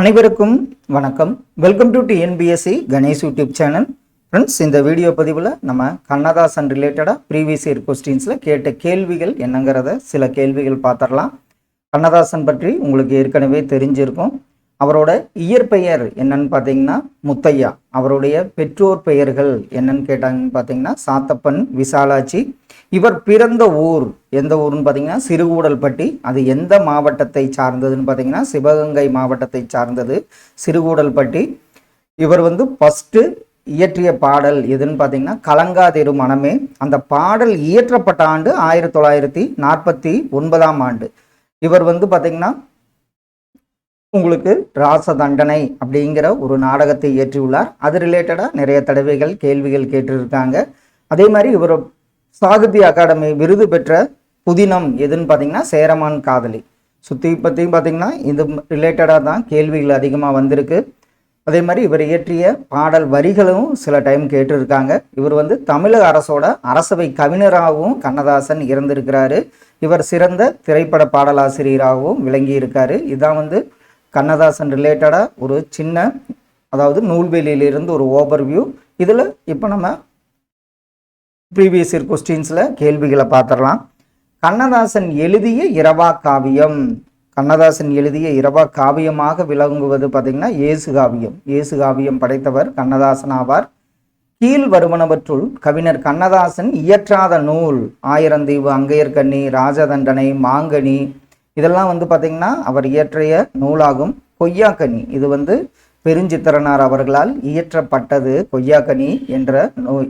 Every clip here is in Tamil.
அனைவருக்கும் வணக்கம். Welcome to TNPSC Ganesh YouTube channel friends இந்த வீடியோ பதிவில் நம்ம கண்ணதாசன் ரிலேட்டடாக ப்ரீவியஸ் இயர் கொஸ்டின்ஸில் கேட்ட கேள்விகள் என்னங்கிறத சில கேள்விகள் பார்த்துடலாம். கண்ணதாசன் பற்றி உங்களுக்கு ஏற்கனவே தெரிஞ்சிருக்கும். அவரோட இயற்பெயர் என்னன்னு பார்த்தீங்கன்னா முத்தையா. அவருடைய பெற்றோர் பெயர்கள் என்னன்னு கேட்டாங்கன்னு பார்த்தீங்கன்னா சாத்தப்பன் விசாலாட்சி. இவர் பிறந்த ஊர் எந்த ஊர்னு பார்த்தீங்கன்னா சிறுகூடல்பட்டி. அது எந்த மாவட்டத்தை சார்ந்ததுன்னு பார்த்தீங்கன்னா சிவகங்கை மாவட்டத்தை சார்ந்தது சிறுகூடல்பட்டி. இவர் வந்து ஃபஸ்ட்டு இயற்றிய பாடல் எதுன்னு பார்த்தீங்கன்னா கலங்காதிரு மனமே. அந்த பாடல் இயற்றப்பட்ட ஆண்டு ஆயிரத்தி தொள்ளாயிரத்தி நாற்பத்தி ஒன்பதாம் ஆண்டு. இவர் வந்து பார்த்தீங்கன்னா உங்களுக்கு ராச தண்டனை அப்படிங்கிற ஒரு நாடகத்தை இயற்றியுள்ளார். அது ரிலேட்டடாக நிறைய தடவைகள் கேள்விகள் கேட்டிருக்காங்க. அதே மாதிரி இவர் சாகித்ய அகாடமி விருது பெற்ற புதினம் எதுன்னு பார்த்தீங்கன்னா சேரமான் காதலி. சுற்றி பற்றியும் பார்த்தீங்கன்னா இது ரிலேட்டடாக தான் கேள்விகள் அதிகமாக வந்திருக்கு. அதே மாதிரி இவர் இயற்றிய பாடல் வரிகளும் சில டைம் கேட்டிருக்காங்க. இவர் வந்து தமிழக அரசோட அரசவை கவிஞராகவும் கண்ணதாசன் இருந்திருக்கிறாரு. இவர் சிறந்த திரைப்பட பாடலாசிரியராகவும் விளங்கி இருக்காரு இதான் வந்து கண்ணதாசன் ரிலேட்டடாக ஒரு சின்ன அதாவது நூல்வெளியிலிருந்து ஒரு ஓவர்வியூ இதில் இப்போ நம்ம ப்ரீவியஸ் இயர் கொஸ்டின்ஸில் கேள்விகளை பார்த்துடலாம். கண்ணதாசன் எழுதிய இரவா காவியம். கண்ணதாசன் எழுதிய இரவா காவியமாக விளங்குவது பார்த்திங்கன்னா இயேசு காவியம். இயேசு காவியம் படைத்தவர் கண்ணதாசன் ஆவார். கீழ் வருவனவற்றுள் கவிஞர் கண்ணதாசன் இயற்றாத நூல். ஆயிரந்தீவு அங்கையர்கண்ணி ராஜதண்டனை மாங்கனி இதெல்லாம் வந்து பார்த்திங்கன்னா அவர் இயற்றிய நூலாகும் கொய்யாக்கனி. இது வந்து பெருஞ்சித்திரனார் அவர்களால் இயற்றப்பட்டது கொய்யாக்கனி என்ற நூல்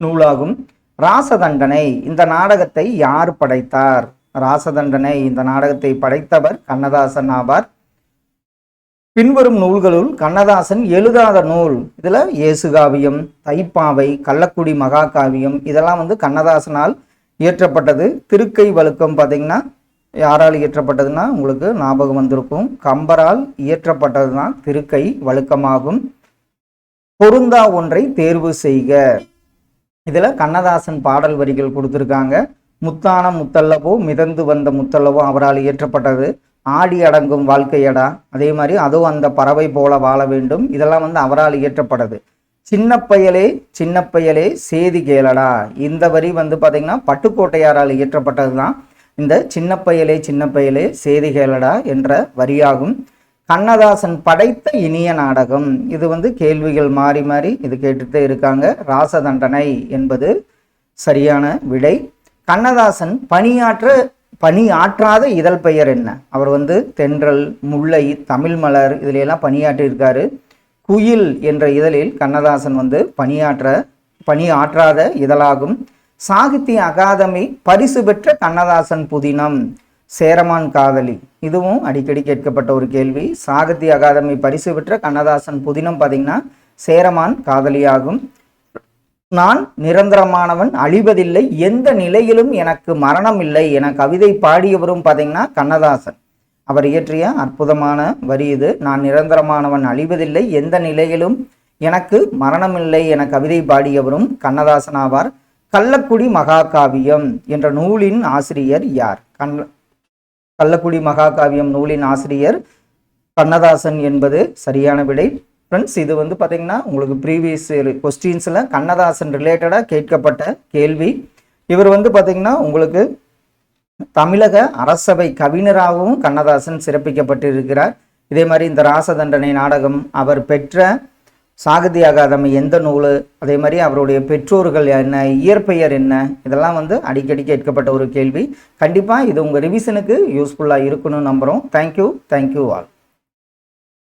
நூலாகும். ராசதண்டனை இந்த நாடகத்தை யார் படைத்தார்? ராசதண்டனை இந்த நாடகத்தை படைத்தவர் கண்ணதாசன் ஆவார். பின்வரும் நூல்களுள் கண்ணதாசன் எழுதாத நூல் இதில் இயேசுகாவியம் தைப்பாவை கள்ளக்குடி மகாகாவியம் இதெல்லாம் வந்து கண்ணதாசனால் இயற்றப்பட்டது. திருக்கை வழுக்கம் பார்த்தீங்கன்னா யாரால் இயற்றப்பட்டதுன்னா உங்களுக்கு ஞாபகம் வந்திருக்கும். கம்பரால் இயற்றப்பட்டது தான் திருக்கை வழுக்கமாகும். பொருந்தா ஒன்றை தேர்வு செய்க. இதில் கண்ணதாசன் பாடல் வரிகள் கொடுத்துருக்காங்க. முத்தான முத்தல்லவோ மிதந்து வந்த முத்தல்லவோ அவரால் இயற்றப்பட்டது. ஆடி அடங்கும் வாழ்க்கையடா. அதே மாதிரி அதுவும் அந்த பறவை போல வாழ வேண்டும். இதெல்லாம் வந்து அவரால் இயற்றப்பட்டது. சின்ன பயலே சின்ன பயலே சேதி கேளடா. இந்த வரி வந்து பார்த்திங்கன்னா பட்டுக்கோட்டையாரால் இயற்றப்பட்டது தான் இந்த சின்ன பயலே சின்ன பயலே என்ற வரியாகும். கண்ணதாசன் படைத்த இனிய நாடகம். இது வந்து கேள்விகள் மாறி மாறி இது கேட்டுட்டே இருக்காங்க. ராசதண்டனை என்பது சரியான விடை. கண்ணதாசன் பணியாற்ற பணி ஆற்றாத இதழ் பெயர் என்ன? அவர் வந்து தென்றல் முல்லை தமிழ் மலர் இதிலெல்லாம் பணியாற்றியிருக்காரு. குயில் என்ற இதழில் கண்ணதாசன் வந்து பணியாற்ற பணி ஆற்றாத இதழாகும். சாகித்ய அகாதமி பரிசு பெற்ற கண்ணதாசன் புதினம். சேரமான் காதலி. இதுவும் அடிக்கடி கேட்கப்பட்ட ஒரு கேள்வி. சாகித்ய அகாதமி பரிசு பெற்ற கண்ணதாசன் புதினம் பார்த்தீங்கன்னா சேரமான் காதலியாகும். நான் நிரந்தரமானவன் அழிவதில்லை எந்த நிலையிலும் எனக்கு மரணம் இல்லை என கவிதை பாடியவரும் பார்த்தீங்கன்னா கண்ணதாசன். அவர் இயற்றிய அற்புதமான வரி இது. நான் நிரந்தரமானவன் அழிவதில்லை எந்த நிலையிலும் எனக்கு மரணமில்லை என கவிதை பாடியவரும் கண்ணதாசன் ஆவார். கள்ளக்குடி மகாகாவியம் என்ற நூலின் ஆசிரியர் யார்? கண் கள்ளக்குடி மகாகாவியம் நூலின் ஆசிரியர் கண்ணதாசன் என்பது சரியான விடை. ஃப்ரெண்ட்ஸ் இது வந்து பார்த்தீங்கன்னா உங்களுக்கு ப்ரீவியஸ் கொஸ்டின்ஸில் கண்ணதாசன் ரிலேட்டடாக கேட்கப்பட்ட கேள்வி. இவர் வந்து பார்த்தீங்கன்னா உங்களுக்கு தமிழக அரசவை கவிஞராகவும் கண்ணதாசன் சிறப்பிக்கப்பட்டிருக்கிறார். இதே மாதிரி இந்த ராசதண்டனை நாடகம் அவர் பெற்ற சாகித்ய அகாதமி எந்த நூல்? அதே மாதிரி அவருடைய பெற்றோர்கள் என்ன? இயற்பெயர் என்ன? இதெல்லாம் வந்து அடிக்கடி கேட்கப்பட்ட ஒரு கேள்வி. கண்டிப்பாக இது உங்கள் ரிவிஷனுக்கு யூஸ்ஃபுல்லாக இருக்கணும்னு நம்புகிறோம் தேங்க்யூ தேங்க்யூ ஆல்